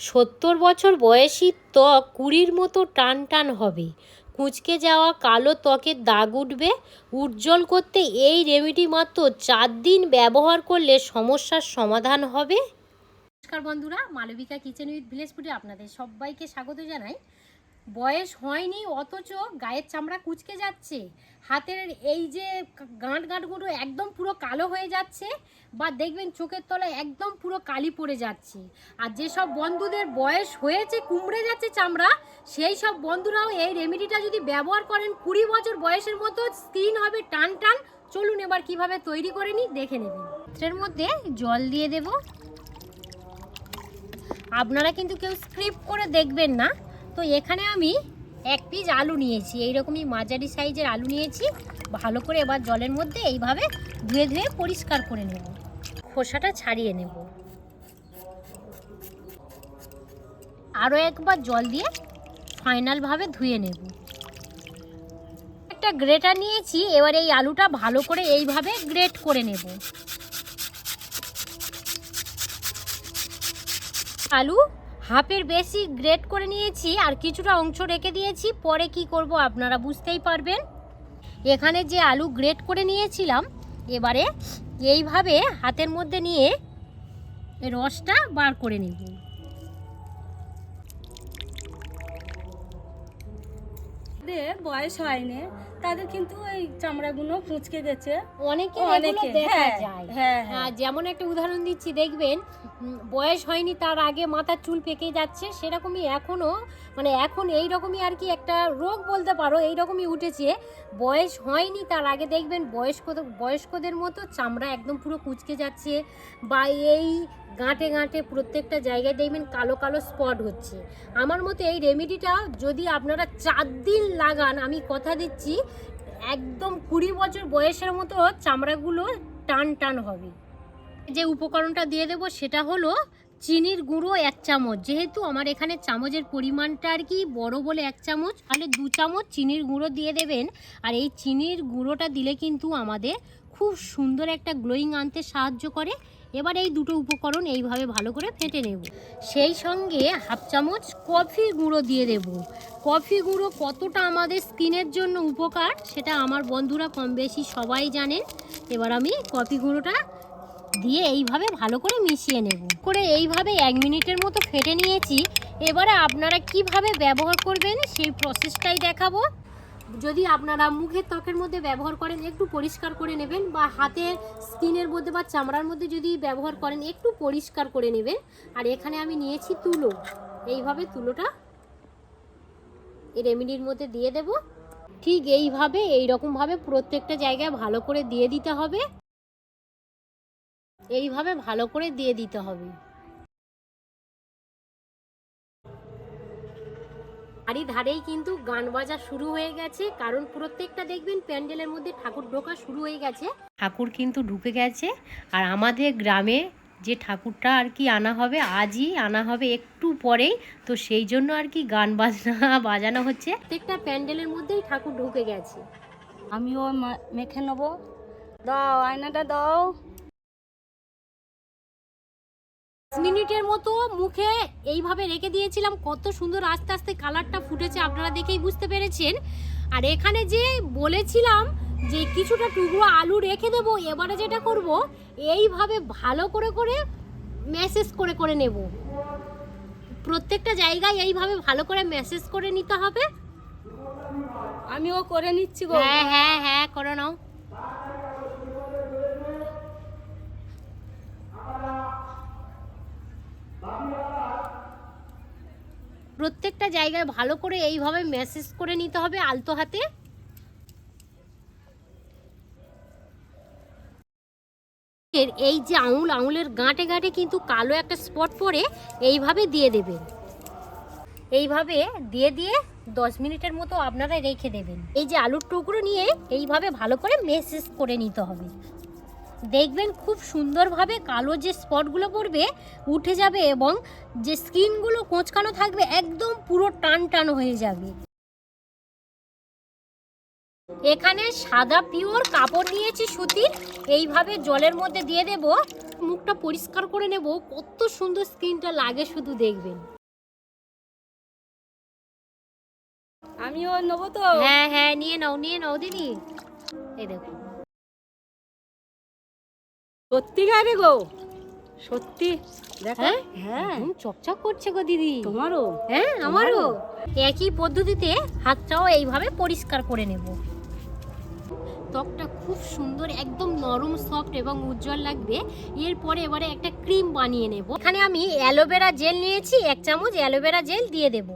সত্তর বছর বয়সী ত্বক কুড়ির মতো টান টান হবে। কুঁচকে যাওয়া কালো ত্বকের দাগ উঠবে। উজ্জ্বল করতে এই রেমেডি মাত্র চার দিন ব্যবহার করলে সমস্যার সমাধান হবে। নমস্কার বন্ধুরা, মালবিকা কিচেন উইথ ভিলেজ ফুডে আপনাদের সবাইকে স্বাগত জানাই। বয়স হয়নি, অথচ গায়ের চামড়া কুচকে যাচ্ছে। হাতের এই যে গাঁট গাঁটগুলো একদম পুরো কালো হয়ে যাচ্ছে বা দেখবেন চোখের তলায় একদম পুরো কালি পড়ে যাচ্ছে। আর যেসব বন্ধুদের বয়স হয়েছে, কুমড়ে যাচ্ছে চামড়া, সেই সব বন্ধুরাও এই রেমেডিটা যদি ব্যবহার করেন, কুড়ি বছর বয়সের মতো স্কিন হবে টান টান। চলুন এবার কীভাবে তৈরি করে নিই, দেখে নেবেন। পাত্রের মধ্যে জল দিয়ে দেব। আপনারা কিন্তু কেউ স্ক্রিপ করে দেখবেন না। তো এখানে আমি এক পিস আলু নিয়েছি। এইরকমই মাঝারি সাইজের আলু নিয়েছি। ভালো করে এবার জলের মধ্যে এইভাবে ধুয়ে ধুয়ে পরিষ্কার করে নেব। খোসাটা ছাড়িয়ে নেব। আরও একবার জল দিয়ে ফাইনালভাবে ধুয়ে নেব। একটা গ্রেটার নিয়েছি, এবার এই আলুটা ভালো করে এইভাবে গ্রেট করে নেব। আলু হাফের বেশি গ্রেট করে নিয়েছি আর কিছুটা অংশ রেখে দিয়েছি। পরে কি করব আপনারা বুঝতেই পারবেন। এখানে যে আলু গ্রেট করে নিয়েছিলাম এবারে এইভাবে হাতের মধ্যে নিয়ে রসটা বার করে নেব। বয়স হয়নি তাদের কিন্তু এই চামড়াগুলো কুঁচকে গেছে। অনেকে অনেকে, দেখা হ্যাঁ, যায়। হ্যাঁ, হ্যাঁ। যেমন একটা উদাহরণ দিচ্ছি দেখবেন বয়স হয়নি তার আগে মাথার চুল পেকে যাচ্ছে, সেরকমই এখনও মানে এখন এই রকমই আর কি একটা রোগ বলতে পারো এই রকমই উঠেছে। বয়স হয়নি তার আগে, দেখবেন বয়স্ক, বয়স্কদের মতো চামড়া একদম পুরো কুচকে যাচ্ছে বা এই গাঁটে গাঁটে প্রত্যেকটা জায়গায় দেখবেন কালো কালো স্পট হচ্ছে। আমার মতে এই রেমেডিটা যদি আপনারা চার দিন লাগান, আমি কথা দিচ্ছি, একদম কুড়ি বছর বয়সের মতো চামড়াগুলো টান টান হবে। যে উপকরণটা দিয়ে দেবো সেটা হলো চিনির গুঁড়ো এক চামচ। যেহেতু আমার এখানে চামচের পরিমাণটা আর কি বড় বলে এক চামচ, তাহলে দু চামচ চিনির গুঁড়ো দিয়ে দেবেন। আর এই চিনির গুঁড়োটা দিলে কিন্তু আমাদের খুব সুন্দর একটা গ্লোয়িং আনতে সাহায্য করে। এবার এই দুটো উপকরণ এইভাবে ভালো করে ফেটে নেব। সেই সঙ্গে হাফ চামচ কফি গুঁড়ো দিয়ে দেব। কফি গুঁড়ো কতটা আমাদের স্কিনের জন্য উপকার, সেটা আমার বন্ধুরা কম বেশি সবাই জানেন। এবার আমি কফি গুঁড়োটা দিয়ে এইভাবে ভালো করে মিশিয়ে নেব। করে এইভাবে এক মিনিটের মতো ফেটে নিয়েছি। এবারে আপনারা কীভাবে ব্যবহার করবেন সেই প্রসেসটাই দেখাবো। যদি আপনারা মুখের ত্বকের মধ্যে ব্যবহার করেন, একটু পরিষ্কার করে নেবেন বা হাতের স্কিনের মধ্যে বা চামড়ার মধ্যে যদি ব্যবহার করেন, একটু পরিষ্কার করে নেবেন। আর এখানে আমি নিয়েছি তুলো। এইভাবে তুলোটা এই রেমেডির মধ্যে দিয়ে দেব। ঠিক এইভাবে এই রকমভাবে প্রত্যেকটা জায়গায় ভালো করে দিয়ে দিতে হবে। এইভাবে ভালো করে দিয়ে দিতে হবে। বাড়ি ধারেই কিন্তু গান বাজা শুরু হয়ে গেছে কারণ প্রত্যেকটা দেখবেন প্যান্ডেলের মধ্যে ঠাকুর ঢোকা শুরু হয়ে গেছে। ঠাকুর কিন্তু ঢুকে গেছে আর আমাদের গ্রামে যে ঠাকুরটা আর কি আনা হবে আজই আনা হবে একটু পরেই তো সেই জন্য আর কি গান বাজনা বাজানো হচ্ছে। প্রত্যেকটা প্যান্ডেলের মধ্যেই ঠাকুর ঢুকে গেছে। আমিও মা- মেখে নেব। দাও আয়নাটা দাও। মিনিটের মতো মুখে এইভাবে রেখে দিয়েছিলাম। কত সুন্দর আস্তে আস্তে কালারটা ফুটেছে আপনারা দেখেই বুঝতে পেরেছেন। আর এখানে যে বলেছিলাম যে কিছুটা টুকরো আলু রেখে দেবো এবারে যেটা করব এইভাবে ভালো করে করে ম্যাসেজ করে করে নেব। প্রত্যেকটা জায়গায় এইভাবে ভালো করে ম্যাসেজ করে নিতে হবে। আমিও করে নিচ্ছি গো। হ্যাঁ হ্যাঁ হ্যাঁ করে নাও। প্রত্যেকটা জায়গায় ভালো করে এইভাবে মেসেজ করে নিতে হবে আলতো হাতে। এই যে আঙুল, আঙুলের গাঁটে গাঁটে কিন্তু কালো একটা স্পট পরে এইভাবে দিয়ে দেবেন। এইভাবে দিয়ে দিয়ে দশ মিনিটের মতো আপনারা রেখে দেবেন। এই যে আলুর টুকরো নিয়ে এইভাবে ভালো করে মেসেজ করে নিতে হবে। দেখবেন খুব সুন্দরভাবে কালো যে স্পটগুলো পড়বে উঠে যাবে এবং যে স্কিনগুলো কোঁচকানো থাকবে একদম পুরো টান টান হয়ে যাবে। এখানে সাদা পিওর কাপড় নিয়েছি সুতির এইভাবে জলের মধ্যে দিয়ে দেব। মুখটা পরিষ্কার করে নেব কত সুন্দর স্কিনটা লাগে শুধু দেখবেন। আমিও নেব তো। হ্যাঁ হ্যাঁ নিয়ে নাও নিয়ে নাও দিদি। এই দেখো। সত্যিকারে গো। সত্যি। দেখো। হ্যাঁ? হ্যাঁ। চকচক করছে গো দিদি। তোমারও। হ্যাঁ আমারও। একই পদ্ধতিতে হাতটাও এইভাবে পরিষ্কার করে নেব। ত্বকটা খুব সুন্দর একদম নরম সফট এবং উজ্জ্বল লাগবে। এরপরে এবারে একটা ক্রিম বানিয়ে নেব। এখানে আমি অ্যালোভেরা জেল নিয়েছি এক চামচ অ্যালোভেরা জেল দিয়ে দেব।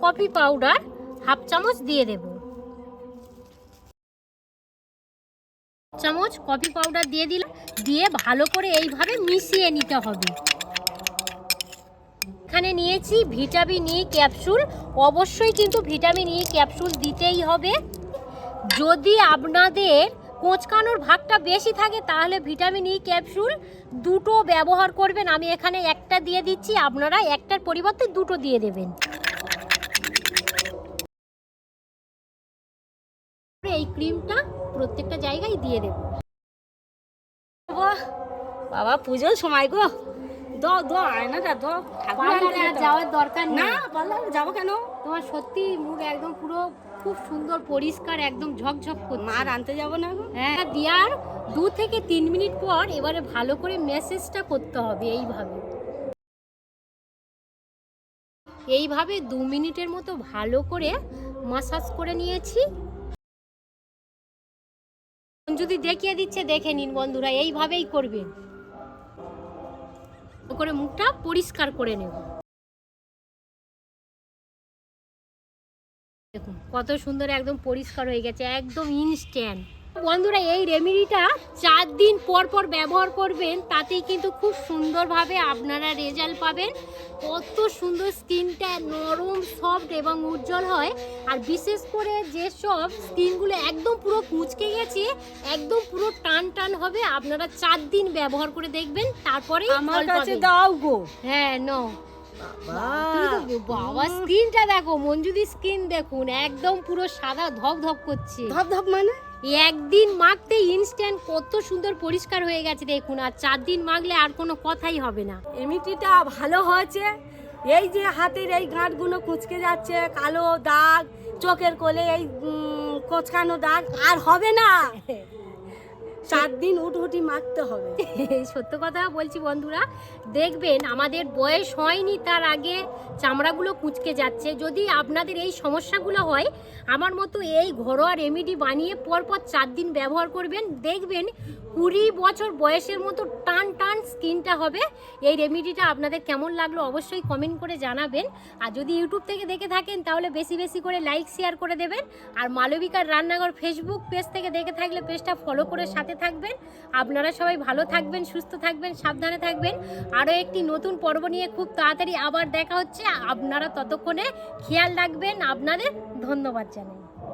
কফি পাউডার হাফ চামচ দিয়ে দেব। চামচ কফি পাউডার দিয়ে দিলাম, দিয়ে ভালো করে এইভাবে মিশিয়ে নিতে হবে। এখানে নিয়েছি ভিটামিন ই ক্যাপসুল। অবশ্যই কিন্তু ভিটামিন ই ক্যাপসুল দিতেই হবে। যদি আপনাদের কোঁচকানোর ভাগটা বেশি থাকে, তাহলে ভিটামিন ই ক্যাপসুল দুটো ব্যবহার করবেন। আমি এখানে একটা দিয়ে দিচ্ছি, আপনারা একটার পরিবর্তে দুটো দিয়ে দেবেন। ক্রিমটা প্রত্যেকটা জায়গায় দিয়ে দেবো। বাবা পুজোর সময় গো। দ দ আয়নাটা দ যাওয়ার দরকার না যাব কেন? তোমার সত্যি মুখ একদম পুরো খুব সুন্দর পরিষ্কার একদম ঝকঝক করছে। আনতে যাব না গো। হ্যাঁ দেওয়ার দু থেকে তিন মিনিট পর এবারে ভালো করে মেসেজটা করতে হবে এইভাবে। এইভাবে দু মিনিটের মতো ভালো করে মাসাজ করে নিয়েছি। যদি দেখিয়ে দিচ্ছে, দেখে নিন বন্ধুরা, এইভাবেই করবেন করে মুখটা পরিষ্কার করে নেব। দেখুন, কত সুন্দর একদম পরিষ্কার হয়ে গেছে, একদম ইনস্ট্যান্ট বন্ধুরা এই রেমেডিটা চার দিন পর পর ব্যবহার করবেন তাতেই কিন্তু খুব সুন্দরভাবে আপনারা রেজাল্ট পাবেন। কত সুন্দর স্কিনটা নরম সফট এবং উজ্জ্বল হয়। আর বিশেষ করে যেসব স্কিনগুলো একদম পুরো কুচকে গেছে একদম পুরো টান টান হবে আপনারা চার দিন ব্যবহার করে দেখবেন তারপরে আমার কাছে দাও গো। হ্যাঁ নো বাবা। স্কিনটা দেখো মঞ্জুদি স্কিন দেখুন একদম পুরো সাদা ধপ ধপ করছে। ধপ ধপ মানে? একদিন মাখতে ইনস্ট্যান্ট কত সুন্দর পরিষ্কার হয়ে গেছে দেখুন আর চার দিন মাখলে আর কোনো কথাই হবে না। এমনিটিটা ভালো হয়েছে। এই যে হাতের এই গাঁটগুলো কুচকে যাচ্ছে কালো দাগ চোখের কোলে এই কোচকানো দাগ আর হবে না। চার দিন উঠুটি মারতে হবে। সত্য কথা বলছি বন্ধুরা, দেখবেন আমাদের বয়স হয়নি তার আগে চামড়াগুলো কুচকে যাচ্ছে। যদি আপনাদের এই সমস্যাগুলো হয়, আমার মতো এই ঘরোয়া রেমেডি বানিয়ে পরপর চার দিন ব্যবহার করবেন, দেখবেন কুড়ি বছর বয়সের মতো টান টান স্কিনটা হবে। এই রেমেডিটা আপনাদের কেমন লাগল অবশ্যই কমেন্ট করে জানাবেন। আর যদি ইউটিউব থেকে দেখে থাকেন, তাহলে বেশি বেশি করে লাইক শেয়ার করে দেবেন। আর মালবিকার রান্নাঘর ফেসবুক পেজ থেকে দেখে থাকলে পেজটা ফলো করে সাথে থাকবেন। আপনারা সবাই ভালো থাকবেন, সুস্থ থাকবেন, সাবধানে থাকবেন। আরও একটি নতুন পর্ব নিয়ে খুব তাড়াতাড়ি আবার দেখা হচ্ছে। আপনারা ততক্ষণে খেয়াল রাখবেন। আপনাদের ধন্যবাদ জানাই।